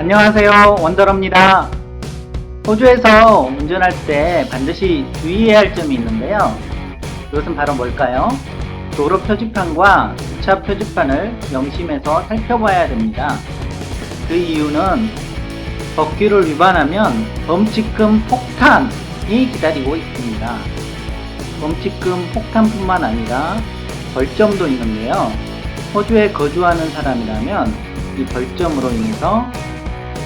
안녕하세요. 원더러입니다. 호주에서 운전할 때 반드시 주의해야 할 점이 있는데요. 그것은 바로 뭘까요? 도로 표지판과 주차 표지판을 명심해서 살펴봐야 됩니다. 그 이유는 법규를 위반하면 범칙금 폭탄이 기다리고 있습니다. 범칙금 폭탄뿐만 아니라 벌점도 있는데요. 호주에 거주하는 사람이라면 이 벌점으로 인해서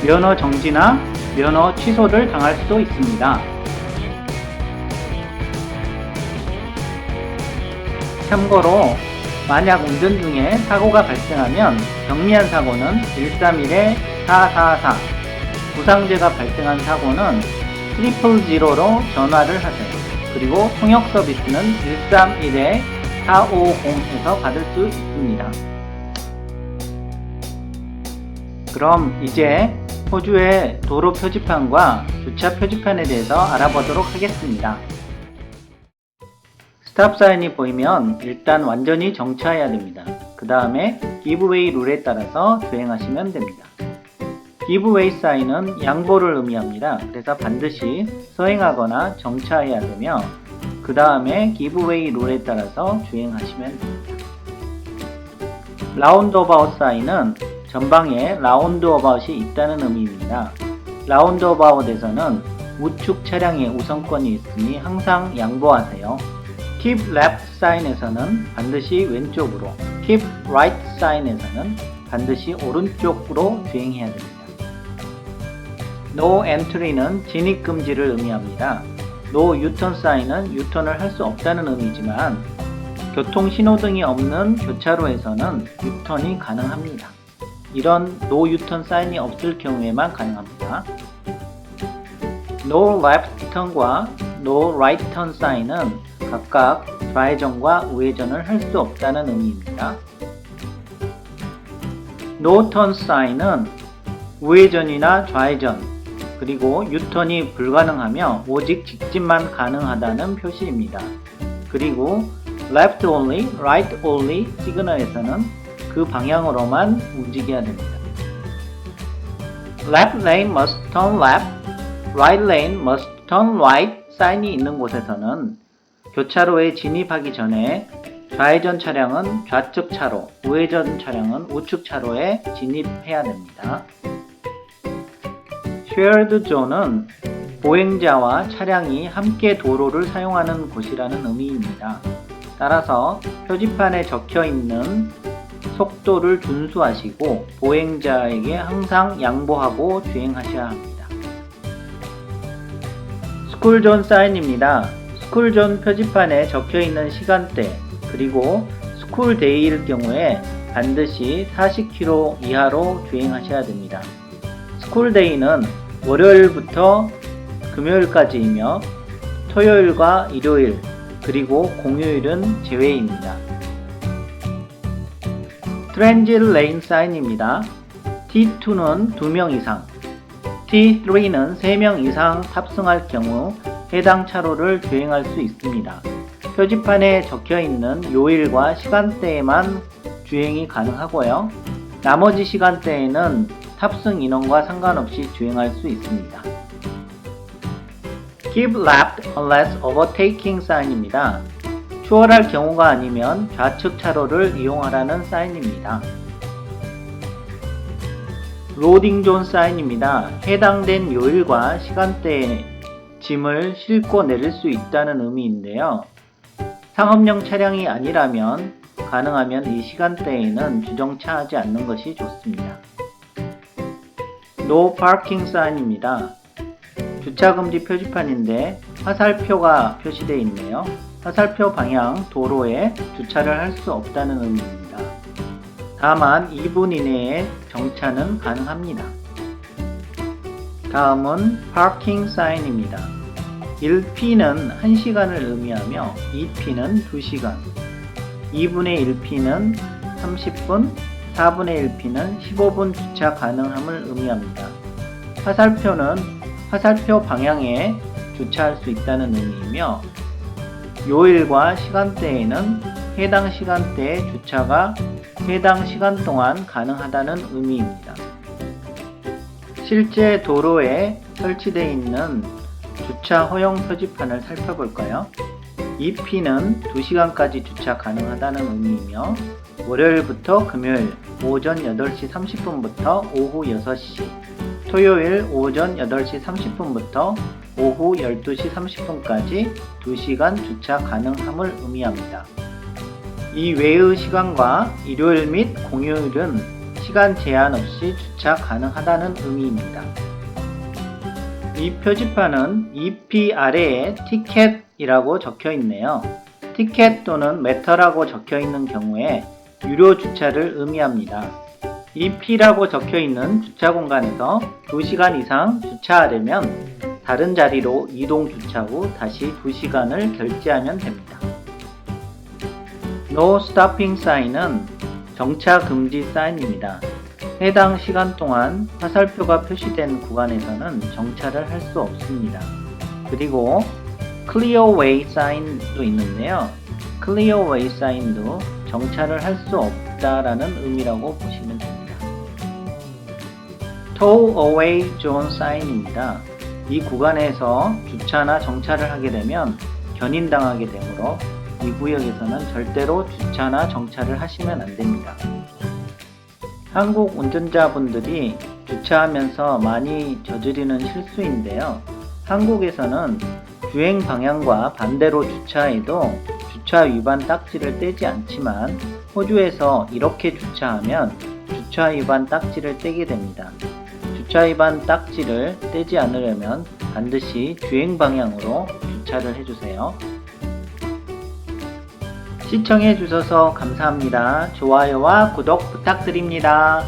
면허 정지나 면허 취소를 당할 수도 있습니다. 참고로 만약 운전 중에 사고가 발생하면 경미한 사고는 131에 444, 부상제가 발생한 사고는 트리플 지로로 전화를 하세요. 그리고 통역 서비스는 131에 450에서 받을 수 있습니다. 그럼 이제 호주의 도로 표지판과 주차 표지판에 대해서 알아보도록 하겠습니다. 스탑 사인이 보이면 일단 완전히 정차해야 됩니다. 그 다음에 기브웨이 룰에 따라서 주행하시면 됩니다. 기브웨이 사인은 양보를 의미합니다. 그래서 반드시 서행하거나 정차해야 되며 그 다음에 기브웨이 룰에 따라서 주행하시면 됩니다. 라운드어바웃 사인은 전방에 라운드 어바웃이 있다는 의미입니다. 라운드 어바웃에서는 우측 차량의 우선권이 있으니 항상 양보하세요. Keep left 사인에서는 반드시 왼쪽으로, Keep right 사인에서는 반드시 오른쪽으로 주행해야 됩니다. No entry는 진입 금지를 의미합니다. No U-turn 사인은 유턴을 할 수 없다는 의미지만 교통 신호등이 없는 교차로에서는 유턴이 가능합니다. 이런 no U-turn 사인이 없을 경우에만 가능합니다. No left turn과 No right turn 사인은 각각 좌회전과 우회전을 할 수 없다는 의미입니다. No turn 사인은 우회전이나 좌회전 그리고 유턴이 불가능하며 오직 직진만 가능하다는 표시입니다. 그리고 left only, right only 시그널에서는 그 방향으로만 움직여야 됩니다. Left lane must turn left, right lane must turn right 사인이 있는 곳에서는 교차로에 진입하기 전에 좌회전 차량은 좌측 차로, 우회전 차량은 우측 차로에 진입해야 됩니다. Shared zone은 보행자와 차량이 함께 도로를 사용하는 곳이라는 의미입니다. 따라서 표지판에 적혀 있는 속도를 준수하시고 보행자에게 항상 양보하고 주행하셔야 합니다. 스쿨존 사인입니다. 스쿨존 표지판에 적혀 있는 시간대 그리고 스쿨데이일 경우에 반드시 40km 이하로 주행하셔야 됩니다. 스쿨데이는 월요일부터 금요일까지이며 토요일과 일요일 그리고 공휴일은 제외입니다. 트랜짓 레인 사인입니다. T2는 2명 이상, T3는 3명 이상 탑승할 경우 해당 차로를 주행할 수 있습니다. 표지판에 적혀 있는 요일과 시간대에만 주행이 가능하고요. 나머지 시간대에는 탑승 인원과 상관없이 주행할 수 있습니다. Keep left unless overtaking 사인입니다. 추월할 경우가 아니면 좌측 차로를 이용하라는 사인입니다. 로딩 존 사인입니다. 해당된 요일과 시간대에 짐을 싣고 내릴 수 있다는 의미인데요. 상업용 차량이 아니라면 가능하면 이 시간대에는 주정차하지 않는 것이 좋습니다. 노 파킹 사인입니다. 주차금지 표지판인데 화살표가 표시되어 있네요. 화살표 방향 도로에 주차를 할 수 없다는 의미입니다. 다만 2분 이내에 정차는 가능합니다. 다음은 파킹 사인입니다. 1P는 1시간을 의미하며 2P는 2시간, 2분의 1P는 30분, 4분의 1P는 15분 주차 가능함을 의미합니다. 화살표는 화살표 방향에 주차할 수 있다는 의미이며 요일과 시간대에는 해당 시간대의 주차가 해당 시간 동안 가능하다는 의미입니다. 실제 도로에 설치되어 있는 주차 허용 표지판을 살펴볼까요? EP는 2시간까지 주차 가능하다는 의미이며 월요일부터 금요일 오전 8시 30분부터 오후 6시 토요일 오전 8시 30분부터 오후 12시 30분까지 2시간 주차 가능함을 의미합니다. 이 외의 시간과 일요일 및 공휴일은 시간 제한 없이 주차 가능하다는 의미입니다. 이 표지판은 EP 아래에 티켓이라고 적혀 있네요. 티켓 또는 메터라고 적혀 있는 경우에 유료 주차를 의미합니다. EP라고 적혀 있는 주차 공간에서 2시간 이상 주차하려면 다른 자리로 이동 주차 후 다시 2시간을 결제하면 됩니다. No Stopping 사인은 정차 금지 사인입니다. 해당 시간 동안 화살표가 표시된 구간에서는 정차를 할 수 없습니다. 그리고 Clear Way 사인도 있는데요. Clear Way 사인도 정차를 할 수 없다라는 의미라고 보시면 됩니다. Tow Away Zone 사인입니다. 이 구간에서 주차나 정차를 하게 되면 견인당하게 되므로 이 구역에서는 절대로 주차나 정차를 하시면 안 됩니다. 한국 운전자분들이 주차하면서 많이 저지르는 실수인데요. 한국에서는 주행 방향과 반대로 주차해도 주차 위반 딱지를 떼지 않지만 호주에서 이렇게 주차하면 주차 위반 딱지를 떼게 됩니다. 주차 위반 딱지를 떼지 않으려면 반드시 주행 방향으로 주차를 해주세요. 시청해 주셔서 감사합니다. 좋아요와 구독 부탁드립니다.